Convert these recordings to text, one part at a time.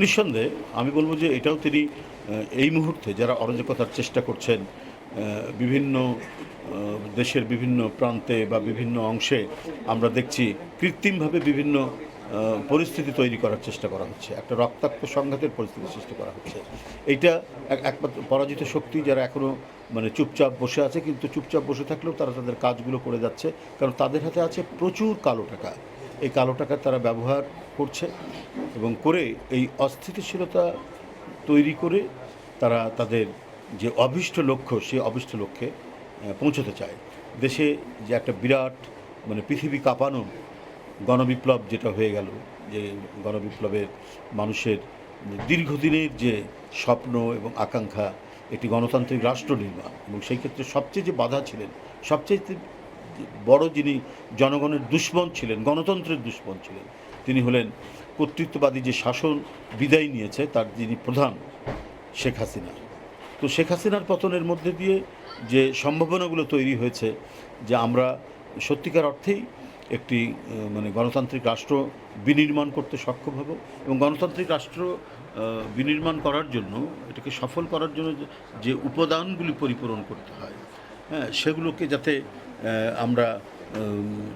নিঃসন্দেহে আমি বলব যে এটাও তিনি এই মুহূর্তে যারা অরাজকতার চেষ্টা করছেন বিভিন্ন দেশের বিভিন্ন প্রান্তে বা বিভিন্ন অংশে আমরা দেখছি কৃত্রিমভাবে বিভিন্ন পরিস্থিতি তৈরি করার চেষ্টা করা হচ্ছে। একটা রক্তাক্ত সংঘাতের পরিস্থিতি সৃষ্টি করা হচ্ছে। এইটা এক- একমাত্র পরাজিত শক্তি যারা এখনও মানে চুপচাপ বসে আছে, কিন্তু চুপচাপ বসে থাকলেও তারা তাদের কাজগুলো করে যাচ্ছে, কারণ তাদের হাতে আছে প্রচুর কালো টাকা। এই কালো টাকা তারা ব্যবহার করছে এবং করে এই অস্থিতিশীলতা তৈরি করে তারা তাদের যে অভীষ্ট লক্ষ্য সেই অভীষ্ট লক্ষ্যে পৌঁছতে চায়। দেশে যে একটা বিরাট মানে পৃথিবী কাঁপানো গণবিপ্লব যেটা হয়ে গেল, যে গণবিপ্লবের মানুষের দীর্ঘদিনের যে স্বপ্ন এবং আকাঙ্ক্ষা একটি গণতান্ত্রিক রাষ্ট্র নির্মাণ এবং সেই ক্ষেত্রে সবচেয়ে যে বাধা ছিলেন, সবচেয়ে বড় যিনি জনগণের দুশ্মন ছিলেন, গণতন্ত্রের দুশ্মন ছিলেন, তিনি হলেন কর্তৃত্ববাদী যে শাসন বিদায় নিয়েছে তার যিনি প্রধান, শেখ হাসিনা। তো শেখ হাসিনার পতনের মধ্যে দিয়ে যে সম্ভাবনাগুলো তৈরি হয়েছে, যে আমরা সত্যিকার অর্থেই একটি মানে গণতান্ত্রিক রাষ্ট্র বিনির্মাণ করতে সক্ষম হব এবং গণতান্ত্রিক রাষ্ট্র বিনির্মাণ করার জন্য, এটাকে সফল করার জন্য যে- উপাদানগুলি পরিপূরণ করতে হয় হ্যাঁ সেগুলোকে যাতে আমরা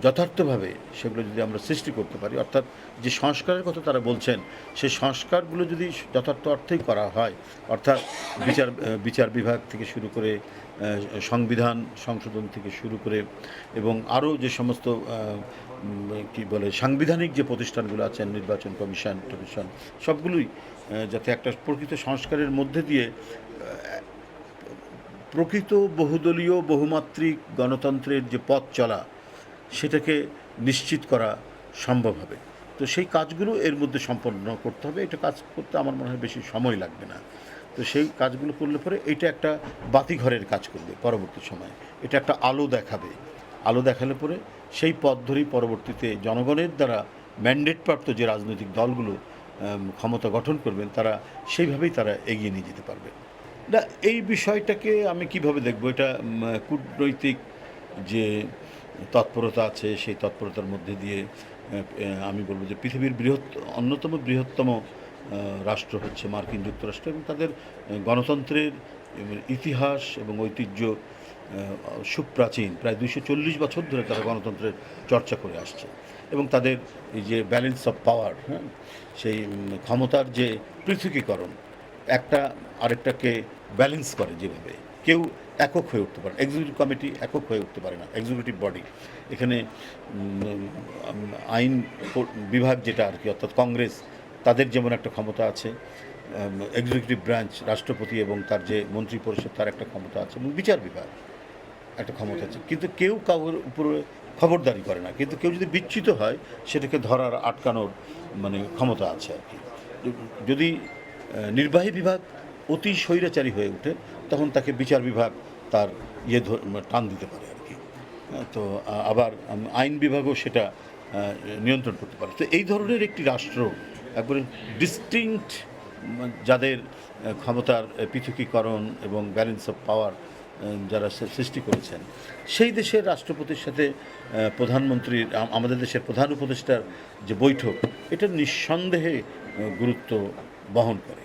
যথার্থভাবে সেগুলো যদি আমরা সৃষ্টি করতে পারি, অর্থাৎ যে সংস্কারের কথা তারা বলছেন, সেই সংস্কারগুলো যদি যথার্থ অর্থেই করা হয়, অর্থাৎ বিচার বিচার বিভাগ থেকে শুরু করে সংবিধান সংশোধন থেকে শুরু করে এবং আরও যে সমস্ত কি বলে, সাংবিধানিক যে প্রতিষ্ঠানগুলো আছেন নির্বাচন কমিশন, টমিশন, সবগুলোই যাতে একটা প্রকৃত সংস্কারের মধ্যে দিয়ে প্রকৃত বহুদলীয়, বহুমাত্রিক গণতন্ত্রের যে পথ চলা, সেটাকে নিশ্চিত করা সম্ভব হবে। তো সেই কাজগুলো এর মধ্যে সম্পন্ন করতে হবে। এটা কাজ করতে আমার মনে হয় বেশি সময় লাগবে না। তো সেই কাজগুলো করলে পরে এটা একটা বাতিঘরের কাজ করবে পরবর্তী সময়ে। এটা একটা আলো দেখাবে। আলো দেখালে পরে সেই পথ ধরেই পরবর্তীতে জনগণের দ্বারা ম্যান্ডেটপ্রাপ্ত যে রাজনৈতিক দলগুলো ক্ষমতা গঠন করবেন, তারা সেইভাবেই তারা এগিয়ে নিয়ে যেতে পারবে। না, এই বিষয়টাকে আমি কীভাবে দেখব? এটা কূটনৈতিক যে তৎপরতা আছে, সেই তৎপরতার মধ্যে দিয়ে আমি বলব যে পৃথিবীর বৃহৎ, অন্যতম বৃহত্তম রাষ্ট্র হচ্ছে মার্কিন যুক্তরাষ্ট্র এবং তাদের গণতন্ত্রের ইতিহাস এবং ঐতিহ্য সুপ্রাচীন, প্রায় দুইশো চল্লিশ বছর ধরে তারা গণতন্ত্রের চর্চা করে আসছে। এবং তাদের এই যে ব্যালেন্স অফ পাওয়ার হ্যাঁ সেই ক্ষমতার যে পৃথকীকরণ, একটা, আরেকটাকে ব্যালেন্স করে যেভাবে। কেউ একক হয়ে উঠতে পারে এক্সিকিউটিভ কমিটি একক হয়ে উঠতে পারে না এক্সিকিউটিভ বডি এখানে আইন বিভাগ যেটা আর কি, অর্থাৎ কংগ্রেস, তাদের যেমন একটা ক্ষমতা আছে এক্সিকিউটিভ ব্রাঞ্চ রাষ্ট্রপতি এবং তার যে মন্ত্রী পরিষদ, তার একটা ক্ষমতা আছে এবং বিচার বিভাগ একটা ক্ষমতা আছে। কিন্তু কেউ কাউর উপরে খবরদারি করে না। কিন্তু কেউ যদি বিচ্যুত হয়, সেটাকে ধরার, আটকানোর মানে ক্ষমতা আছে আর কি। যদি নির্বাহী বিভাগ অতি স্বৈরাচারী হয়ে ওঠে তখন তাকে বিচার বিভাগ তার ইয়ে টান দিতে পারে আর কি। হ্যাঁ, তো আবার আইন বিভাগও সেটা নিয়ন্ত্রণ করতে পারে। তো এই ধরনের একটি রাষ্ট্র একবারে ডিস্টিংক্ট যাদের ক্ষমতার পৃথকীকরণ এবং ব্যালেন্স অফ পাওয়ার যারা সৃষ্টি করেছেন সেই দেশের রাষ্ট্রপতির সাথে প্রধানমন্ত্রীর আমাদের দেশের প্রধান উপদেষ্টার যে বৈঠক এটা নিঃসন্দেহে গুরুত্ব বহন করে।